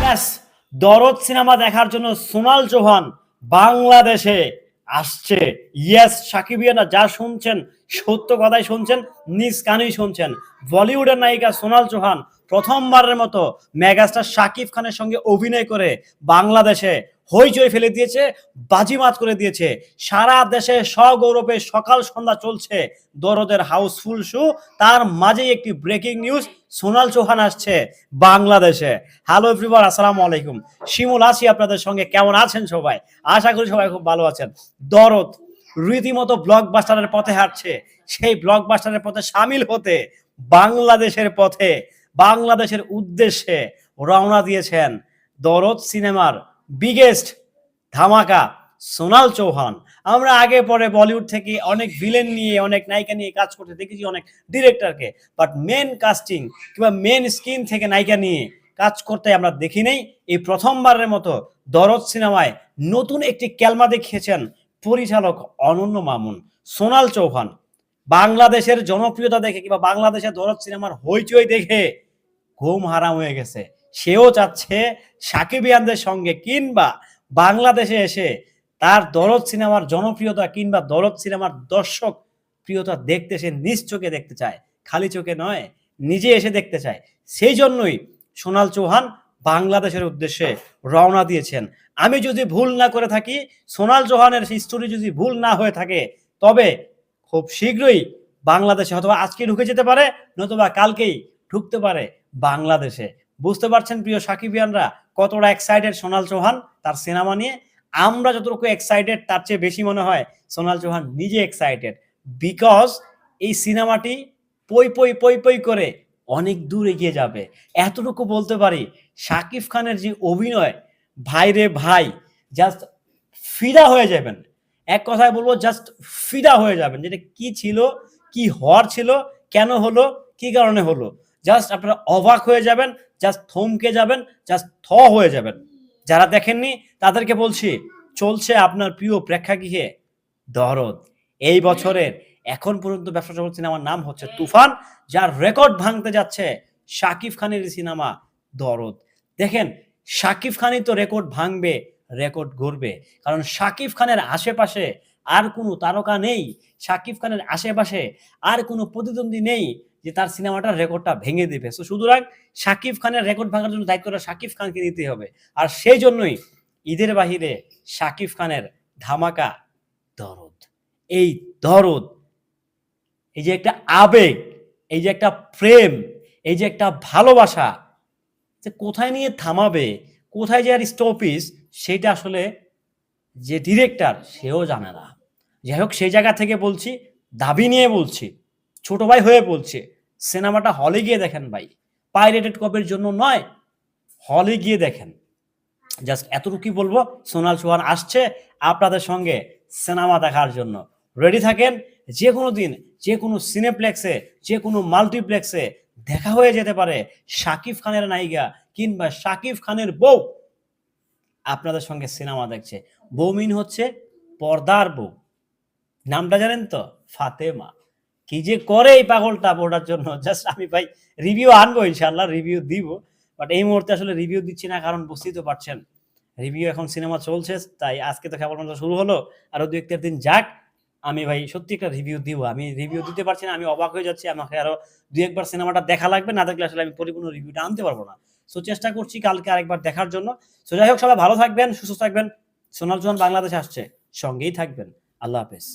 ব্যাস, দরদ সিনেমা দেখার জন্য সোনাল চৌহান বাংলাদেশে আসছে। ইয়েস সাকিবিয়ানা যা শুনছেন, সত্য কথাই শুনছেন, নিজ কানেই শুনছেন। বলিউডের নায়িকা সোনাল চৌহান প্রথমবারের মতো মেগাস্টার শাকিব খানের সঙ্গে অভিনয় করে বাংলাদেশে হইচই ফেলে দিয়েছে, বাজিমাত করে দিয়েছে। সারা দেশে সগৌরবে সকাল সন্ধ্যা চলছে দরদের হাউসফুল শো। তার মাঝেই একটি ব্রেকিং নিউজ সোনাল চৌহান আসছে বাংলাদেশে। হ্যালো এভরিওয়ান আসসালামু আলাইকুম। শিমুল, আছি আপনাদের সঙ্গে। কেমন আছেন সবাই? আশা করি সবাই খুব ভালো আছেন। দরদ রীতিমতো ব্লকবাস্টারের পথে হাঁটছে। সেই ব্লকবাস্টারের পথে সামিল হতে বাংলাদেশের পথে, বাংলাদেশের উদ্দেশ্যে রওনা দিয়েছেন দরদ সিনেমার বিগেস্ট ধামাকা সোনাল চৌহান। আমরা আগে পরে বলিউড থেকে অনেক ভিলেন নিয়ে, অনেক নায়িকা নিয়ে কাজ করতে দেখেছি, অনেক ডিরেক্টরকে বাট মেন কাস্টিং কিংবা মেন স্ক্রিন থেকে নায়িকা নিয়ে কাজ করতে আমরা দেখি নেই। এই প্রথমবারের মতো দরদ সিনেমায় নতুন একটি ক্যালমা দেখিয়েছেন পরিচালক অনন্য মামুন। সোনাল চৌহান, বাংলাদেশের জনপ্রিয়তা দেখে কিংবা বাংলাদেশের দরদ সিনেমার হইচই দেখে ঘুম হারাম হয়ে গেছে। সেও চাচ্ছে সাকিবিয়ানদের সঙ্গে কিংবা বাংলাদেশে এসে তার দরদ সিনেমার জনপ্রিয়তা কিংবা দরদ সিনেমার দর্শক প্রিয়তা দেখতে সে নিজ চোখে দেখতে চায়, খালি চোখে নয়, নিজে এসে দেখতে চায়। সেই জন্যই সোনাল চৌহান বাংলাদেশের উদ্দেশ্যে রওনা দিয়েছেন। আমি যদি ভুল না করে থাকি, সোনাল চৌহানের হিস্টোরি যদি ভুল না হয়ে থাকে, তবে খুব শীঘ্রই বাংলাদেশে অথবা আজকে ঢুকে যেতে পারে, নতুবা কালকেই ঢুকতে পারে বাংলাদেশে। বুঝতে পারছেন প্রিয় সাকিবিয়ানরা কতটা এক্সাইটেড সোনাল চৌহান তার সিনেমা নিয়ে? আমরা যতটুকু এক্সাইটেড তার চেয়ে বেশি মনে হয় সোনাল চৌহান নিজে এক্সাইটেড বিকজ এই সিনেমাটি পই পই পই পই করে অনেক দূর এগিয়ে যাবে। এতটুকু বলতে পারি শাকিব খানের যে অভিনয়, ভাই রে ভাই জাস্ট ফিদা হয়ে যাবেন। এক কথায় বলব জাস্ট ফিদা হয়ে যাবেন। যেটা কি ছিল, কি হওয়ার ছিল, কেন হলো, কি কারণে হলো। জাস্ট আপনারা অবাক হয়ে যাবেন জাস্ট থমকে যাবেন, জাস্ট থ হয়ে যাবেন। যারা দেখেননি, তাদেরকে বলছি, চলছে আপনার প্রিয় প্রেক্ষাগৃহে দরদ। এই বছরের এখন পর্যন্ত ব্যবসা জগৎ সিনেমার নাম হচ্ছে তুফান, যার রেকর্ড ভাঙতে যাচ্ছে শাকিব খানের সিনেমা দরদ। দেখেন, শাকিব খানই তো রেকর্ড ভাঙবে, রেকর্ড গড়বে। কারণ শাকিব খানের আশেপাশে আর কোনো তারকা নেই, শাকিব খানের আশেপাশে আর কোনো প্রতিদ্বন্দ্বী নেই যে তার সিনেমাটার রেকর্ডটা ভেঙে দিবে। সো সুতরাং শাকিব খানের রেকর্ড ভাঙার জন্য দায়িত্বটা শাকিব খানকে নিতে হবে। আর সেই জন্যই ঈদের বাহিরে শাকিব খানের ধামাকা দরদ। এই দরদ, এই যে একটা আবেগ, এই যে একটা প্রেম, এই যে একটা ভালোবাসা, যে কোথায় নিয়ে থামাবে, কোথায় যে আর স্টপিস সেটা আসলে যে ডিরেক্টর সেও জানে না। যাই হোক, সেই জায়গা থেকে বলছি, দাবি নিয়ে বলছি ছোট ভাই হয়ে বলছে, সিনেমাটা হলে গিয়ে দেখেন ভাই। পাইরেটেড কপির জন্য নয়, হলে গিয়ে দেখেন। জাস্ট এতটুকুই বলব, সোনাল চৌহান আসছে আপনাদের সঙ্গে সিনেমা দেখার জন্য। রেডি থাকেন, যে কোনো দিন, যে কোনো সিনেপ্লেক্সে, যে কোনো মাল্টিপ্লেক্সে দেখা হয়ে যেতে পারে শাকিব খানের নায়িকা কিংবা শাকিব খানের বউ। আপনাদের সঙ্গে সিনেমা দেখছে। বৌমিন হচ্ছে পর্দার বউ। নামটা জানেন তো? ফাতেমা। কি যে করে এই পাগলটা বোর্ডার জন্য? জাস্ট আমি ভাই রিভিউ আনব ইনশাল্লাহ রিভিউ দিব। বাট এই মুহূর্তে আসলে রিভিউ দিচ্ছি না, কারণ বুঝতেই তো পারছেন রিভিউ এখন সিনেমা চলছে, তাই আজকে তো কেবলমাত্র শুরু হলো। আরও দু একটা দিন যাক, আমি ভাই সত্যি একটা রিভিউ দিব। আমি রিভিউ দিতে পারছি না, আমি অবাক হয়ে যাচ্ছি, আমাকে আরও দু একবার সিনেমাটা দেখা লাগবে, না দেখলে আসলে আমি পরিপূর্ণ রিভিউটা আনতে পারব না। সো চেষ্টা করছি কালকে আরেকবার দেখার জন্য। সো যাই হোক, সবাই ভালো থাকবেন, সুস্থ থাকবেন। সোনাল চৌহান বাংলাদেশ আসছে, সঙ্গেই থাকবেন। আল্লাহ হাফেজ।